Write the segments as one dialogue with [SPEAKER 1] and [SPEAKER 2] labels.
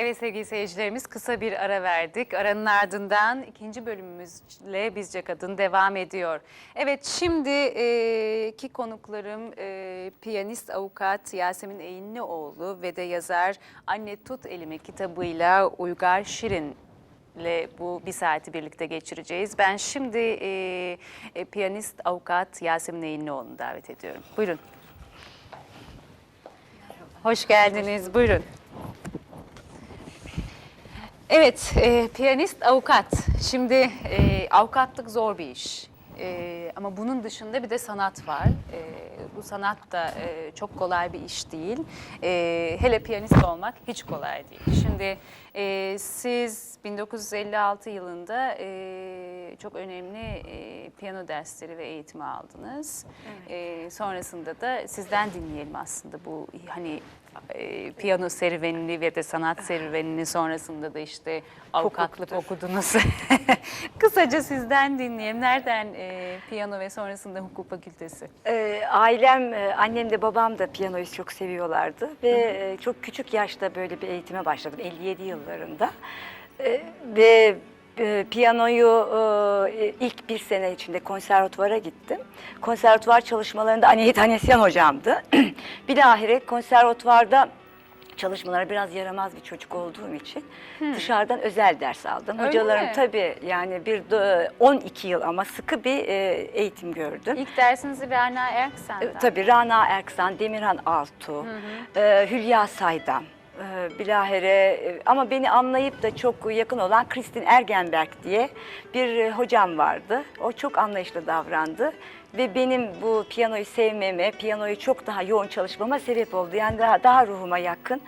[SPEAKER 1] Evet sevgili seyircilerimiz kısa bir ara verdik. Aranın ardından ikinci bölümümüzle Bizce Kadın devam ediyor. Evet şimdiki konuklarım e, piyanist avukat Yasemin Eğinlioğlu ve de yazar Anne Tut Elimi kitabıyla Uygar Şirin ile bu bir saati birlikte geçireceğiz. Ben şimdi e, e, piyanist avukat Yasemin Eğinlioğlu'nu davet ediyorum. Buyurun. Hoş geldiniz. Buyurun. Evet, e, piyanist avukat. Şimdi e, avukatlık zor bir iş. E, ama bunun dışında bir de sanat var. E, bu sanat da e, çok kolay bir iş değil. E, hele piyanist olmak hiç kolay değil. Şimdi e, siz 1956 yılında e, çok önemli e, piyano dersleri ve eğitimi aldınız. E, sonrasında da sizden dinleyelim aslında bu hani e, piyano serüvenini ve de sanat serüvenini sonrasında da işte avukatlık okudunuz. Kısaca sizden dinleyelim. Nereden e, piyano ve sonrasında hukuk fakültesi?
[SPEAKER 2] Ee, ailem, e, annem de babam da piyanoyu çok seviyorlardı ve e, çok küçük yaşta böyle bir eğitime başladım 57 yıllarında Ee, ve e, piyanoyu e, ilk bir sene içinde konservatuvara gittim. Konservatuvar çalışmalarında Aniyet Hanesyan hocamdı. Bilahare konservatuvarda çalışmalara biraz yaramaz bir çocuk olduğum için dışarıdan özel ders aldım.
[SPEAKER 1] Öyle
[SPEAKER 2] Hocalarım
[SPEAKER 1] mi?
[SPEAKER 2] tabii yani bir de- 12 yıl ama sıkı bir e, eğitim gördüm.
[SPEAKER 1] İlk dersinizi Rana Erksen'den.
[SPEAKER 2] E, Tabii Rana Erksan, Demirhan Altu, e, Hülya Saydam, e, bilahare e, ama beni anlayıp da çok yakın olan Kristin Ergenberg diye bir e, hocam vardı. O çok anlayışlı davrandı ve benim bu piyanoyu sevmeme, piyanoyu çok daha yoğun çalışmama sebep oldu. Yani daha, daha ruhuma yakın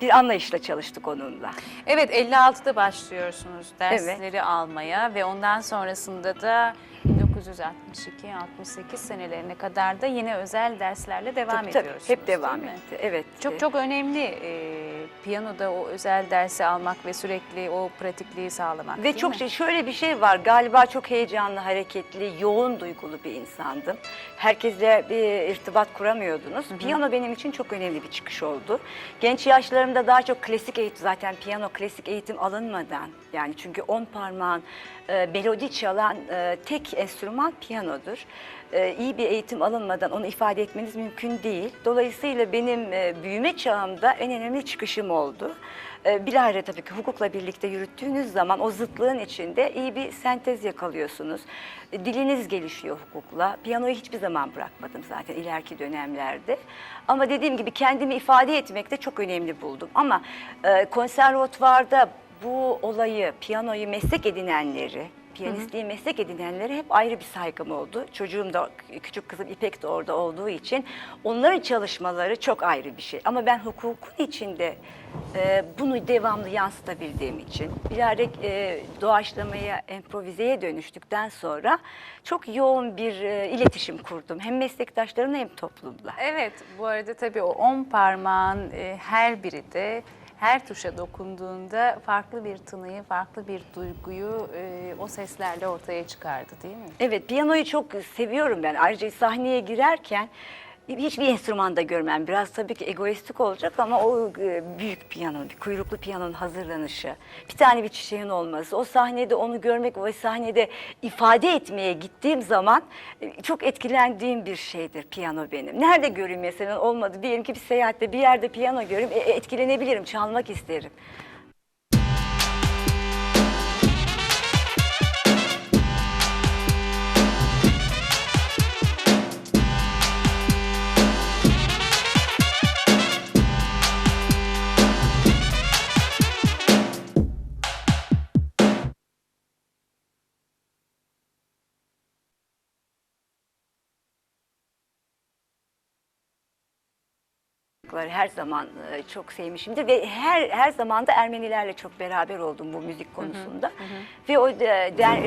[SPEAKER 2] bir anlayışla çalıştık onunla.
[SPEAKER 1] Evet 56'da başlıyorsunuz dersleri almaya ve ondan sonrasında da 1962-68 senelerine kadar da yine özel derslerle devam
[SPEAKER 2] Tabii, tabii,
[SPEAKER 1] ediyorsunuz.
[SPEAKER 2] hep devam etti. Evet.
[SPEAKER 1] Çok
[SPEAKER 2] E,
[SPEAKER 1] çok önemli e, piyanoda o özel dersi almak ve sürekli o pratikliği sağlamak.
[SPEAKER 2] Ve
[SPEAKER 1] değil
[SPEAKER 2] çok
[SPEAKER 1] mi?
[SPEAKER 2] şey, şöyle bir şey var. Galiba çok heyecanlı, hareketli, yoğun duygulu bir insandım. Herkesle bir irtibat kuramıyordunuz. Piyano benim için çok önemli bir çıkış oldu. Genç yaşlarımda daha çok klasik eğitim, zaten piyano klasik eğitim alınmadan yani çünkü on parmağın e, melodi çalan e, tek enstrüman piyanodur. E, iyi bir eğitim alınmadan onu ifade etmeniz mümkün değil. Dolayısıyla benim e, büyüme çağımda en önemli çıkışım oldu. E, bilahare tabii ki hukukla birlikte yürüttüğünüz zaman o zıtlığın içinde iyi bir sentez yakalıyorsunuz. E, Diliniz gelişiyor hukukla. Piyanoyu hiçbir zaman bırakmadım zaten ileriki dönemlerde. Ama dediğim gibi kendimi ifade etmekte çok önemli buldum. Ama e, konservatuvarda bu olayı, piyanoyu meslek edinenleri, piyanistliği meslek edinenlere hep ayrı bir saygım oldu. Çocuğum da, küçük kızım İpek de orada olduğu için onların çalışmaları çok ayrı bir şey. Ama ben hukukun içinde e, bunu devamlı yansıtabildiğim için bilerek e, doğaçlamaya, improvizeye dönüştükten sonra çok yoğun bir e, iletişim kurdum. Hem meslektaşlarımla hem toplumla.
[SPEAKER 1] Evet, bu arada tabii o on parmağın e, her biri de her tuşa dokunduğunda farklı bir tınıyı, farklı bir duyguyu e, o seslerle ortaya çıkardı değil mi?
[SPEAKER 2] Evet, piyanoyu çok seviyorum ben. Ayrıca sahneye girerken hiçbir enstrümanda görmem. Biraz tabii ki egoistik olacak ama o e, büyük piyanonun, bir kuyruklu piyanonun hazırlanışı, bir tane bir çiçeğin olması, o sahnede onu görmek, o sahnede ifade etmeye gittiğim zaman e, çok etkilendiğim bir şeydir piyano benim. Nerede göreyim mesela olmadı. Diyelim ki bir seyahatte bir yerde piyano göreyim, e, etkilenebilirim, çalmak isterim. Her zaman e, çok sevmişimdir ve her her zaman da Ermenilerle çok beraber oldum bu müzik konusunda. Ve o de, der,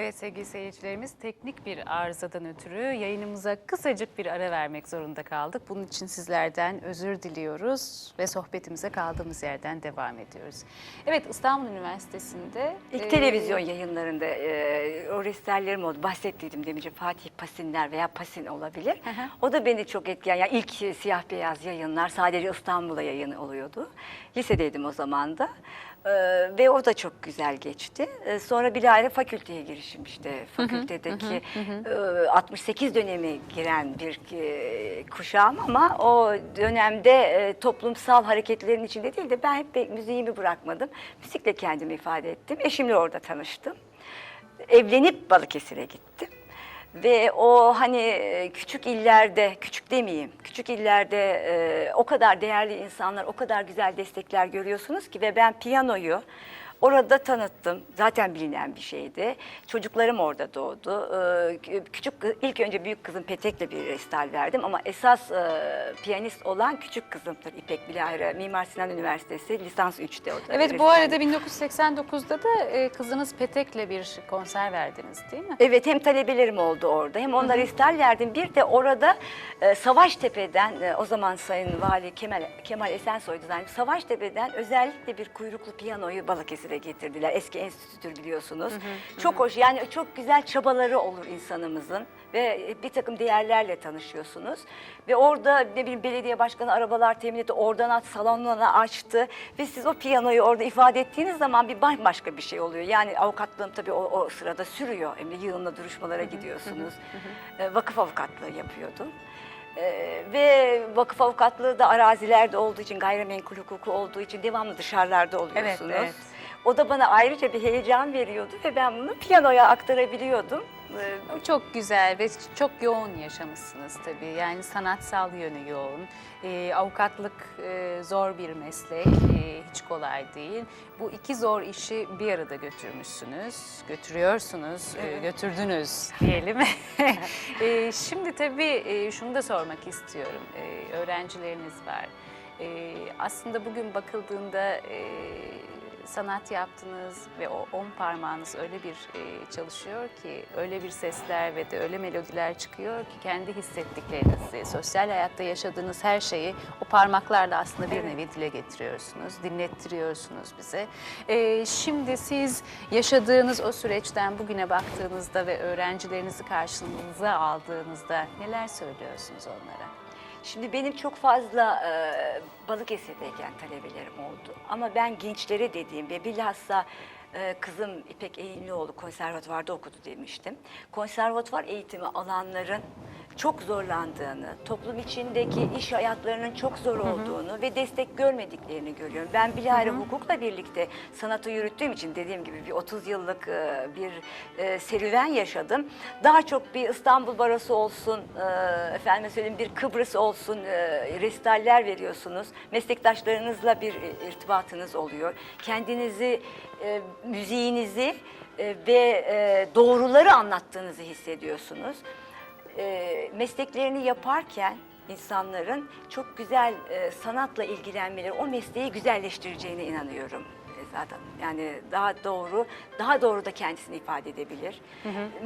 [SPEAKER 1] Evet sevgili seyircilerimiz teknik bir arızadan ötürü yayınımıza kısacık bir ara vermek zorunda kaldık. Bunun için sizlerden özür diliyoruz ve sohbetimize kaldığımız yerden devam ediyoruz. Evet İstanbul Üniversitesi'nde...
[SPEAKER 2] İlk
[SPEAKER 1] e,
[SPEAKER 2] televizyon yayınlarında e, o restellerim oldu. Bahsettiydim demince Fatih Pasinler veya Pasin olabilir.
[SPEAKER 1] hı.
[SPEAKER 2] O da beni çok etkileyen. Yani ilk siyah beyaz yayınlar sadece İstanbul'a yayını oluyordu. Lisedeydim o zaman da. E, ve o da çok güzel geçti. E, sonra bilahare fakülteye girişim işte. Fakültedeki e, 68 dönemi giren bir e, kuşağım ama o dönemde e, toplumsal hareketlerin içinde değil de ben hep müziğimi bırakmadım. Müzikle kendimi ifade ettim. Eşimle orada tanıştım. Evlenip Balıkesir'e gittim. Ve o hani e, küçük illerde, küçük demeyeyim, küçük illerde e, o kadar değerli insanlar, o kadar güzel destekler görüyorsunuz ki ve ben piyanoyu orada tanıttım. Zaten bilinen bir şeydi. Çocuklarım orada doğdu. Ee, küçük ilk önce büyük kızım Petek'le bir restal verdim ama esas e, piyanist olan küçük kızımdır İpek Bilahire. Mimar Sinan Üniversitesi lisans 3'te o da.
[SPEAKER 1] Evet bu
[SPEAKER 2] restal.
[SPEAKER 1] arada 1989'da da e, kızınız Petek'le bir konser verdiniz değil mi?
[SPEAKER 2] Evet hem talebelerim oldu orada hem onlara istal verdim. Bir de orada e, Savaştepe'den e, o zaman Sayın Vali Kemal, Kemal Esensoy'du zannediyorum. Savaştepe'den özellikle bir kuyruklu piyanoyu Balıkesir'e getirdiler. Eski enstitüdür biliyorsunuz. Çok hoş yani çok güzel çabaları olur insanımızın ve bir takım değerlerle tanışıyorsunuz. Ve orada ne bileyim belediye başkanı arabalar temin etti. Oradan at salonlarına açtı ve siz o piyanoyu orada ifade ettiğiniz zaman bir bambaşka bir şey oluyor. Yani avukatlığım tabii o, o sırada sürüyor. Hem de yığınla duruşmalara gidiyorsunuz. E, vakıf avukatlığı yapıyordum. Ee, ve vakıf avukatlığı da arazilerde olduğu için, gayrimenkul hukuku olduğu için devamlı dışarılarda oluyorsunuz.
[SPEAKER 1] evet.
[SPEAKER 2] O da bana ayrıca bir heyecan veriyordu ve ben bunu piyanoya aktarabiliyordum. Ee,
[SPEAKER 1] Çok güzel ve çok yoğun yaşamışsınız tabii. Yani sanatsal yönü yoğun. Ee, avukatlık e, zor bir meslek, e, hiç kolay değil. Bu iki zor işi bir arada götürmüşsünüz, götürüyorsunuz, e, götürdünüz diyelim. E, şimdi tabii e, şunu da sormak istiyorum. E, öğrencileriniz var. E, aslında bugün bakıldığında e, sanat yaptınız ve o on parmağınız öyle bir e, çalışıyor ki, öyle bir sesler ve de öyle melodiler çıkıyor ki kendi hissettiklerinizi, sosyal hayatta yaşadığınız her şeyi o parmaklarla aslında bir nevi dile getiriyorsunuz, dinlettiriyorsunuz bize. E, şimdi siz yaşadığınız o süreçten bugüne baktığınızda ve öğrencilerinizi karşınıza aldığınızda neler söylüyorsunuz onlara?
[SPEAKER 2] Şimdi benim çok fazla e, Balıkesir'deyken talebelerim oldu. Ama ben gençlere dediğim ve bilhassa e, kızım İpek Eğimlioğlu konservatuvarda okudu demiştim. Konservatuvar eğitimi alanların çok zorlandığını, toplum içindeki iş hayatlarının çok zor olduğunu ve destek görmediklerini görüyorum. Ben bilahare hukukla birlikte sanatı yürüttüğüm için dediğim gibi bir 30 yıllık e, bir e, serüven yaşadım. Daha çok bir İstanbul Barosu olsun, e, efendime söyleyeyim bir Kıbrıs olsun, restaller veriyorsunuz. Meslektaşlarınızla bir irtibatınız oluyor. Kendinizi, müziğinizi ve doğruları anlattığınızı hissediyorsunuz e, mesleklerini yaparken insanların çok güzel e, sanatla ilgilenmeleri o mesleği güzelleştireceğine inanıyorum e, zaten. Yani daha doğru, daha doğru da kendisini ifade edebilir.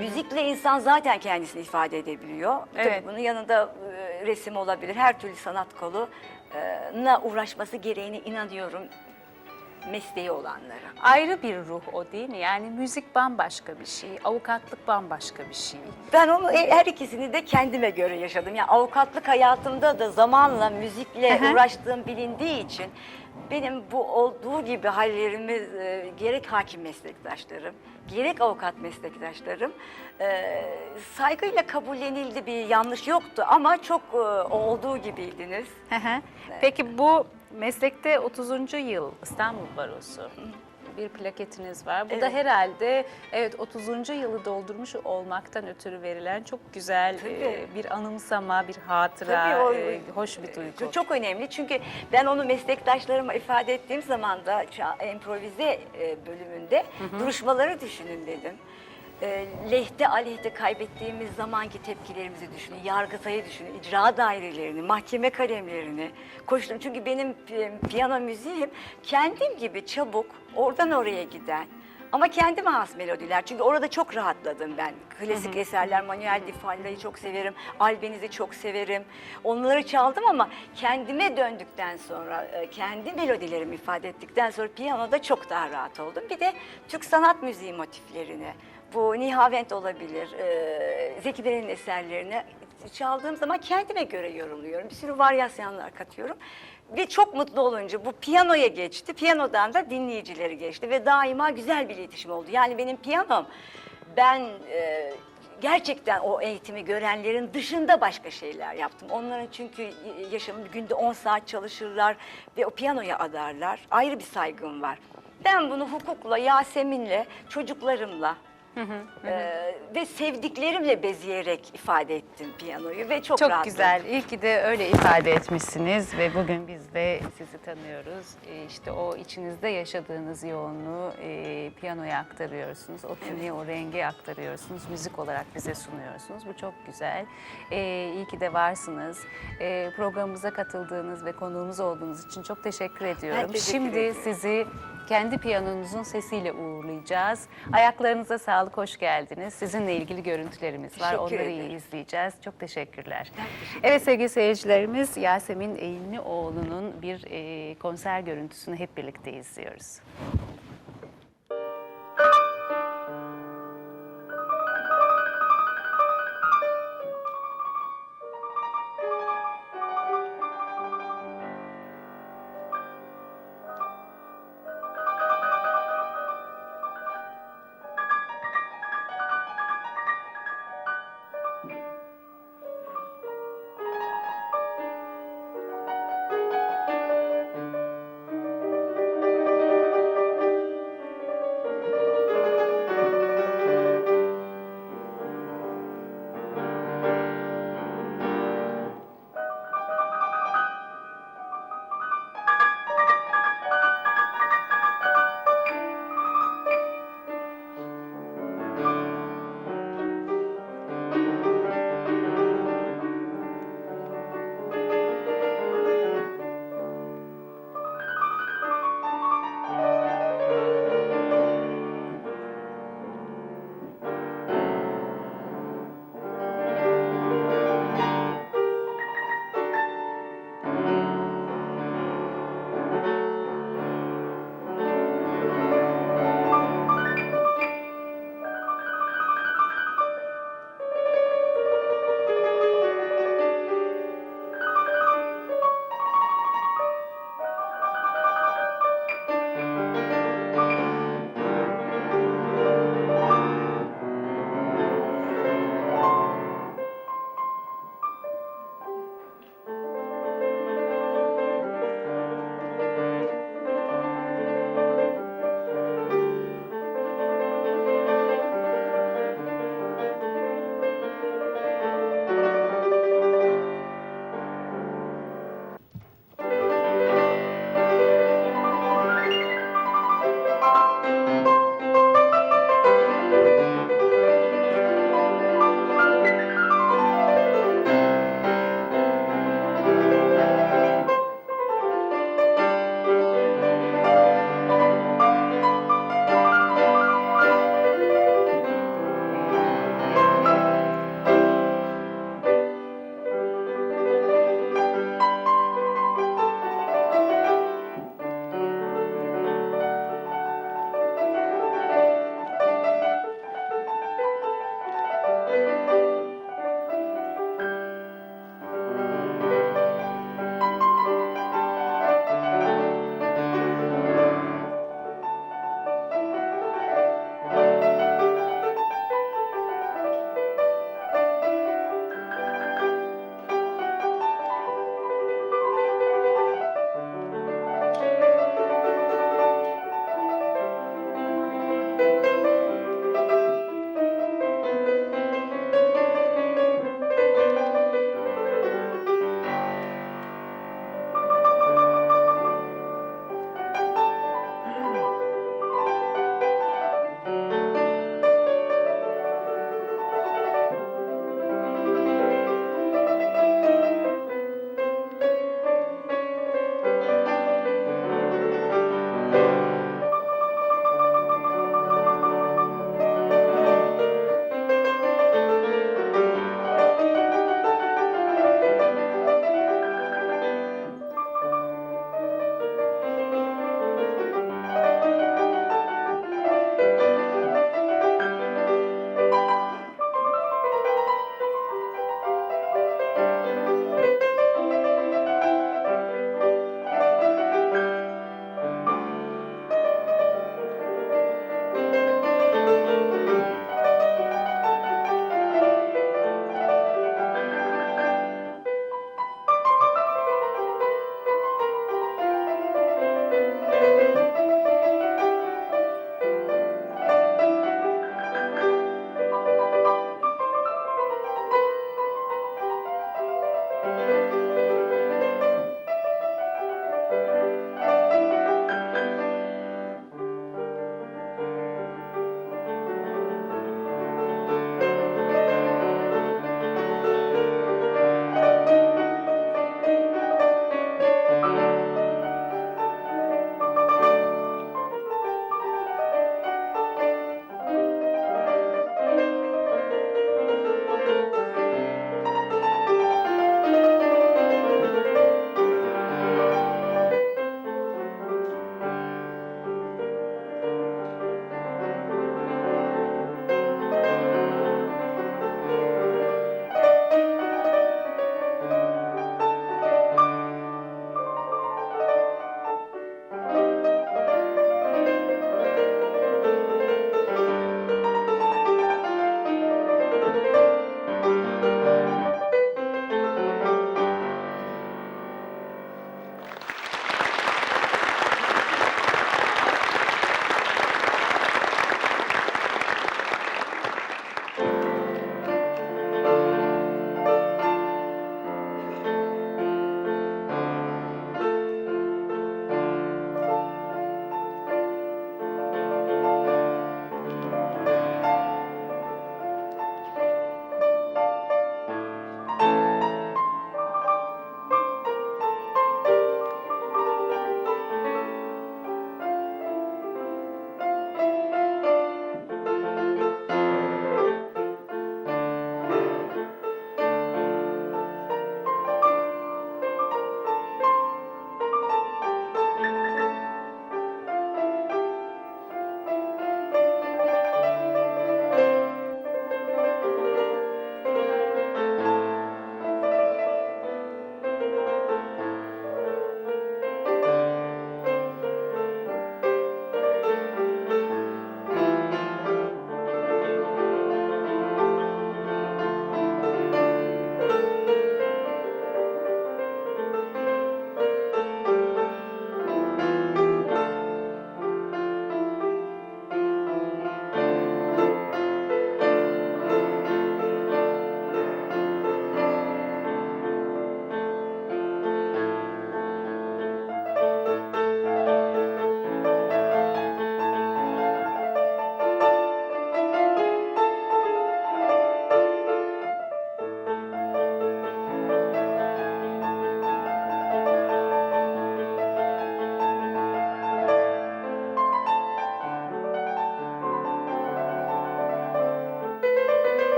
[SPEAKER 2] Müzikle insan zaten kendisini ifade edebiliyor. Tabii
[SPEAKER 1] Evet.
[SPEAKER 2] bunun yanında e, resim olabilir, her türlü sanat koluna uğraşması gereğine inanıyorum mesleği olanlara.
[SPEAKER 1] Ayrı bir ruh o değil mi? Yani müzik bambaşka bir şey, avukatlık bambaşka bir şey.
[SPEAKER 2] Ben onu e, her ikisini de kendime göre yaşadım. Yani avukatlık hayatımda da zamanla müzikle uğraştığım bilindiği için benim bu olduğu gibi hallerimi e, gerek hakim meslektaşlarım, gerek avukat meslektaşlarım e, saygıyla kabullenildi bir yanlış yoktu ama çok e, olduğu gibiydiniz.
[SPEAKER 1] Peki bu meslekte 30. yıl İstanbul Barosu. bir plaketiniz var. Bu da
[SPEAKER 2] Evet.
[SPEAKER 1] herhalde evet 30. yılı doldurmuş olmaktan ötürü verilen çok güzel e, bir anımsama, bir hatıra,
[SPEAKER 2] Tabii o-
[SPEAKER 1] e, hoş bir duygu.
[SPEAKER 2] Çok, önemli çünkü ben onu meslektaşlarıma ifade ettiğim zaman da improvize e, bölümünde duruşmaları düşünün dedim. E, lehte aleyhte kaybettiğimiz zamanki tepkilerimizi düşünün, yargıtayı düşünün, icra dairelerini, mahkeme kalemlerini koştum. Çünkü benim pi- piyano müziğim kendim gibi çabuk oradan oraya giden ama kendime has melodiler. Çünkü orada çok rahatladım ben. Klasik eserler, Manuel Di Falla'yı çok severim. Albeniz'i çok severim. Onları çaldım ama kendime döndükten sonra, e, kendi melodilerimi ifade ettikten sonra piyanoda çok daha rahat oldum. Bir de Türk sanat müziği motiflerini, bu Nihavent olabilir, e, Zeki Müren'in eserlerini çaldığım zaman kendime göre yorumluyorum. Bir sürü varyasyonlar katıyorum. Ve çok mutlu olunca bu piyanoya geçti. Piyanodan da dinleyicileri geçti ve daima güzel bir iletişim oldu. Yani benim piyanom ben e, gerçekten o eğitimi görenlerin dışında başka şeyler yaptım. Onların çünkü yaşamı günde 10 saat çalışırlar ve o piyanoya adarlar. Ayrı bir saygım var. Ben bunu hukukla, Yasemin'le, çocuklarımla e, ve sevdiklerimle bezeyerek ifade ettim piyanoyu ve çok,
[SPEAKER 1] Çok
[SPEAKER 2] rahatladım.
[SPEAKER 1] güzel. İyi ki de öyle ifade etmişsiniz ve bugün biz de sizi tanıyoruz. Ee, İşte o içinizde yaşadığınız yoğunluğu e, piyanoya aktarıyorsunuz. O tını, o rengi aktarıyorsunuz. Müzik olarak bize sunuyorsunuz. Bu çok güzel. Ee, iyi ki de varsınız. Ee, programımıza katıldığınız ve konuğumuz olduğunuz için çok teşekkür ediyorum.
[SPEAKER 2] teşekkür
[SPEAKER 1] Şimdi
[SPEAKER 2] ediyorum.
[SPEAKER 1] sizi kendi piyanonuzun sesiyle uğurlayacağız. Ayaklarınıza sağlık, hoş geldiniz. Sizinle ilgili görüntülerimiz var.
[SPEAKER 2] Teşekkür
[SPEAKER 1] Onları
[SPEAKER 2] ederim.
[SPEAKER 1] iyi izleyeceğiz. Çok teşekkürler.
[SPEAKER 2] Teşekkür
[SPEAKER 1] Evet sevgili seyircilerimiz Yasemin Eğimlioğlu'nun bir e, konser görüntüsünü hep birlikte izliyoruz.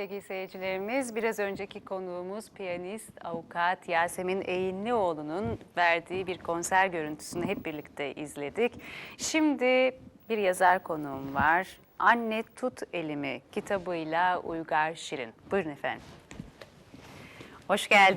[SPEAKER 1] Sevgili seyircilerimiz, biraz önceki konuğumuz piyanist, avukat Yasemin Eğinlioğlu'nun verdiği bir konser görüntüsünü hep birlikte izledik. Şimdi bir yazar konuğum var. Anne Tut Elimi kitabıyla Uygar Şirin. Buyurun efendim. Hoş geldin.